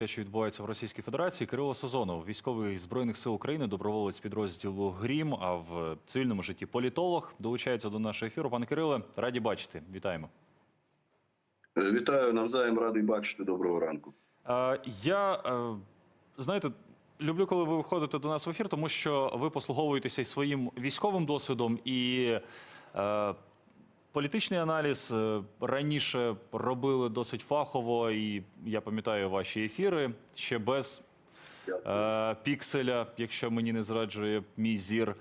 Те, що відбувається в Російській Федерації, Кирило Сазонов, військовий збройних сил України, доброволець підрозділу Грім, а в цивільному житті політолог, долучається до нашого ефіру. Пане Кириле, раді бачити. Вітаємо. Е, Вітаю навзаєм, радий бачити. Доброго ранку. Е, Я е, знаєте, люблю, коли ви виходите до нас в ефір, тому що ви послуговуєтеся і своїм військовим досвідом і. е, Політичний аналіз е, раніше робили досить фахово, і я пам'ятаю ваші ефіри ще без е, пікселя, якщо мені не зраджує мій зір.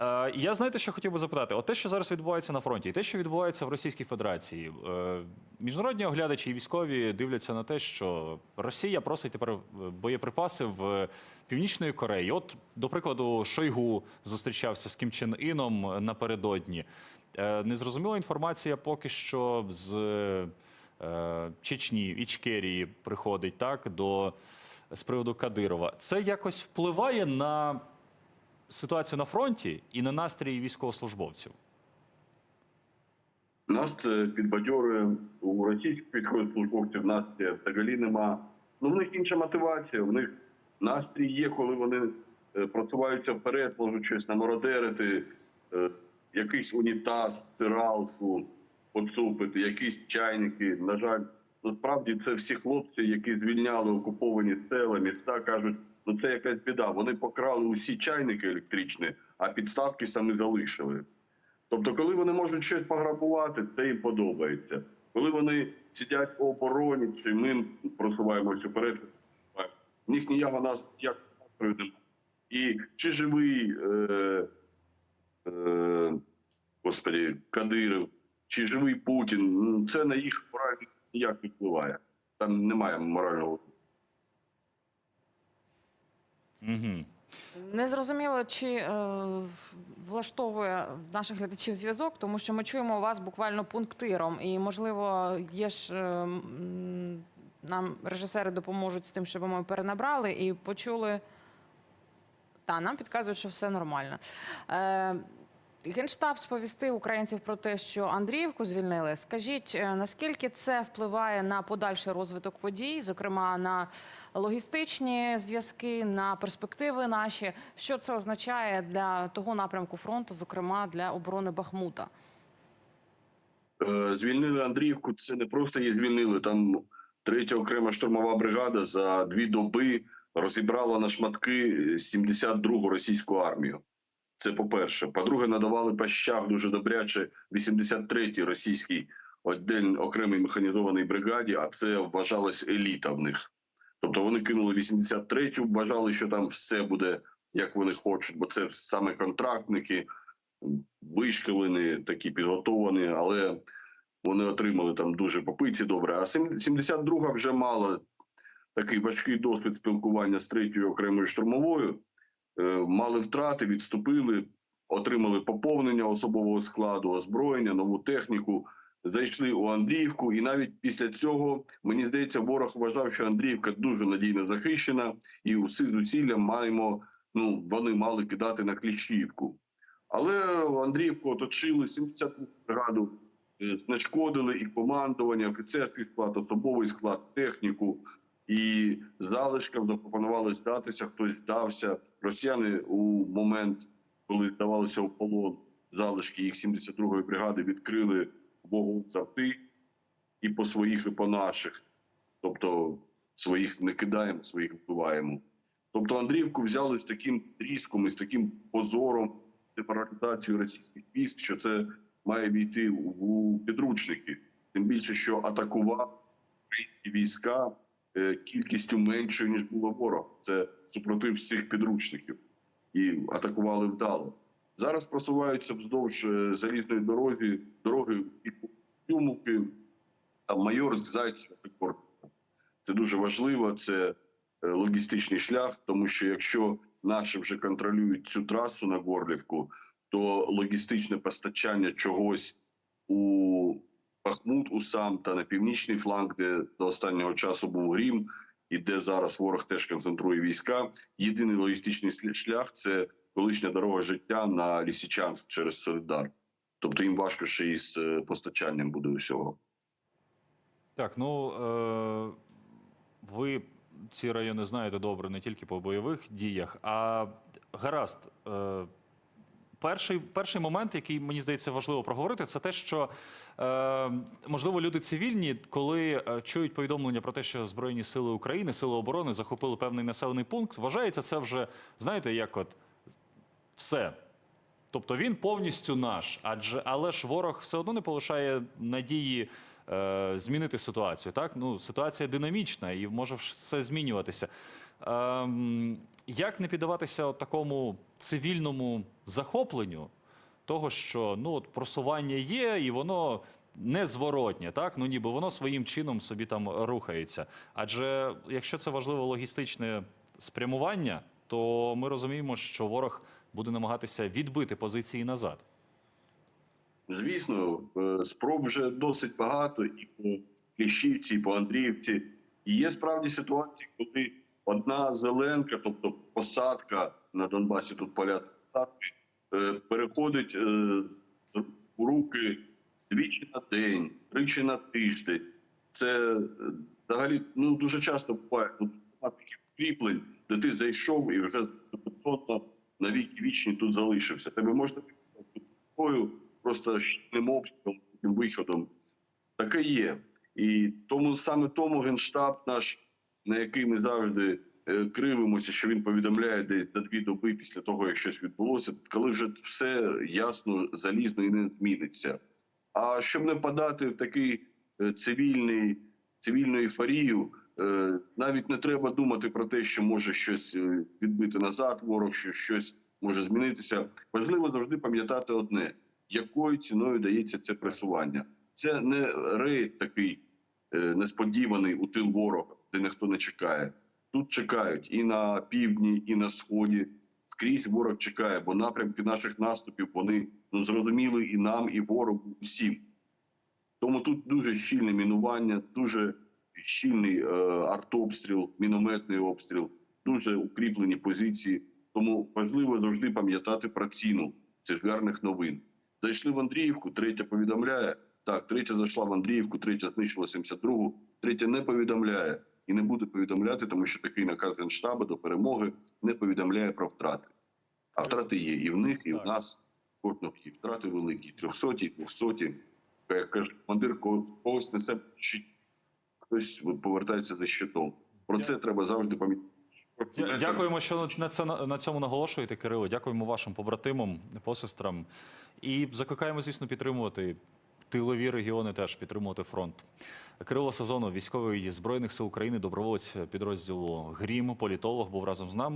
Е, я знаєте, що хотів би запитати: от те, що зараз відбувається на фронті, і те, що відбувається в Російській Федерації, е, міжнародні оглядачі і військові дивляться на те, що Росія просить тепер е, боєприпаси в Північної Кореї. От, до прикладу, Шойгу зустрічався з Кім Чен Іном напередодні. Е, Незрозуміла інформація поки що з е, Чечні, Ічкерії приходить так до з приводу Кадирова. Це якось впливає на ситуацію на фронті і на настрій військовослужбовців. Нас це підбадьорює у російських військовослужбовців. Настрія взагалі нема. Ну в них інша мотивація. В них настрій є, коли вони е, просуваються вперед, можуть щось намародерити, е, якийсь унітаз, стиралку поцупити, якісь чайники. На жаль, насправді це всі хлопці, які звільняли окуповані села, міста, кажуть, ну це якась біда. Вони покрали усі чайники електричні, а підставки самі залишили. Тобто, коли вони можуть щось пограбувати, це їм подобається. Коли вони сидять у обороні, чи ми просуваємося вперед, в них ніякого нас як немає. І чи живий е, е, господи, Кадиров, чи живий Путін, ну, це на їх мораль ніяк не впливає. Там немає морального. Угу. Не зрозуміло, чи е, влаштовує наших глядачів зв'язок, тому що ми чуємо вас буквально пунктиром, і можливо, є ж е, нам режисери допоможуть з тим, щоб ми перенабрали і почули. Та нам підказують, що все нормально. Е, Генштаб сповістив українців про те, що Андріївку звільнили. Скажіть, е, наскільки це впливає на подальший розвиток подій, зокрема на логістичні зв'язки, на перспективи наші? Що це означає для того напрямку фронту, зокрема для оборони Бахмута? Е, Звільнили Андріївку. Це не просто її звільнили. Там третя окрема штурмова бригада за дві доби розібрала на шматки 72-гу російську армію. Це по-перше. По-друге, надавали по щах дуже добряче 83-й російській отдельно окремій механізованій бригаді, а це вважалась еліта в них. Тобто вони кинули 83-ю, вважали, що там все буде як вони хочуть, бо це саме контрактники, вишкалені, такі підготовані, але вони отримали там дуже попиці добре. А 72-га вже мала такий важкий досвід спілкування з третьою окремою штурмовою. Е, Мали втрати, відступили, отримали поповнення особового складу, озброєння, нову техніку. Зайшли у Андріївку, і навіть після цього мені здається, ворог вважав, що Андріївка дуже надійно захищена, і усі зусилля маємо. Ну вони мали кидати на Кліщівку. Але Андріївку оточили 70 бригаду, е, знешкодили і командування, офіцерський склад, особовий склад, техніку. І залишкам запропонували здатися, хтось здався. Росіяни у момент, коли здавалися в полон, залишки їх 72-ї бригади відкрили вогонь з і по своїх, і по наших. Тобто своїх не кидаємо, своїх вбиваємо. Тобто Андріївку взяли з таким тріском і з таким позором деморалізацію російських військ, що це має війти у підручники. Тим більше, що атакував українські війська кількістю меншою ніж було ворог. Це супротив всіх підручників і атакували вдало. Зараз просуваються вздовж е, залізної дороги, дороги і Юмовки, там Майорськ, Зайцев, Пекор. Це дуже важливо. Це е, логістичний шлях, тому що якщо наші вже контролюють цю трасу на Горлівку, то логістичне постачання чогось у Бахмут, у сам та на північний фланг, де до останнього часу був Грім, і де зараз ворог теж концентрує війська. Єдиний логістичний шлях це колишня дорога життя на Лісичанськ через Солідар. Тобто їм важко ще із е, постачанням буде усього. Так, ну е, ви ці райони знаєте добре не тільки по бойових діях, а гаразд. Е, Перший, перший момент, який мені здається важливо проговорити, це те, що е, можливо люди цивільні, коли е, чують повідомлення про те, що Збройні сили України, сили оборони захопили певний населений пункт, вважається це вже, знаєте, як от все. Тобто він повністю наш, адже але ж ворог все одно не полишає надії е, змінити ситуацію. Так, ну ситуація динамічна і може все змінюватися. Ем, як не піддаватися такому цивільному захопленню того, що ну от просування є, і воно незворотнє, так ну ніби воно своїм чином собі там рухається. Адже якщо це важливе логістичне спрямування, то ми розуміємо, що ворог буде намагатися відбити позиції назад. Звісно, е, спроб вже досить багато і по Кліщівці, і по Андріївці. І є справді ситуації, коли одна зеленка, тобто посадка на Донбасі, тут поля е, переходить е, у руки двічі на день, тричі на тиждень. Це е, взагалі ну, дуже часто буває багато таких кріплень, де ти зайшов і вже на віки вічні тут залишився. Тебе можна такою просто щільним обстрілом, виходом. Таке є. І тому саме тому генштаб наш, на який ми завжди е, кривимося, що він повідомляє десь за дві доби після того, як щось відбулося, коли вже все ясно, залізно і не зміниться. А щоб не впадати в такий е, цивільний, цивільну ейфорію, е, навіть не треба думати про те, що може щось відбити назад, ворог, що щось може змінитися. Важливо завжди пам'ятати одне: якою ціною дається це пресування. Це не рейд такий несподіваний у тил ворога, ніхто не чекає. Тут чекають і на півдні, і на сході. Скрізь ворог чекає, бо напрямки наших наступів вони ну зрозуміли і нам, і ворогу усім. Тому тут дуже щільне мінування, дуже щільний е, артобстріл, мінометний обстріл, дуже укріплені позиції. Тому важливо завжди пам'ятати про ціну цих гарних новин. Зайшли в Андріївку, третя повідомляє. Так, третя зайшла в Андріївку, третя знищила 72-гу, третя не повідомляє і не буде повідомляти, тому що такий наказ Генштабу до перемоги не повідомляє про втрати. А втрати є і в них, і в нас. Кожного втрати великі, трьохсоті, двохсоті. Як каже командир, ко- когось несе хтось повертається за щитом. Про це треба завжди пам'ятати. Дякуємо, що на це на цьому наголошуєте, Кирило. Дякуємо вашим побратимам, посестрам. І закликаємо, звісно, підтримувати тилові регіони, теж підтримувати фронт. Кирило Сазонов, військовий збройних сил України, доброволець підрозділу Грім, політолог, був разом з нами.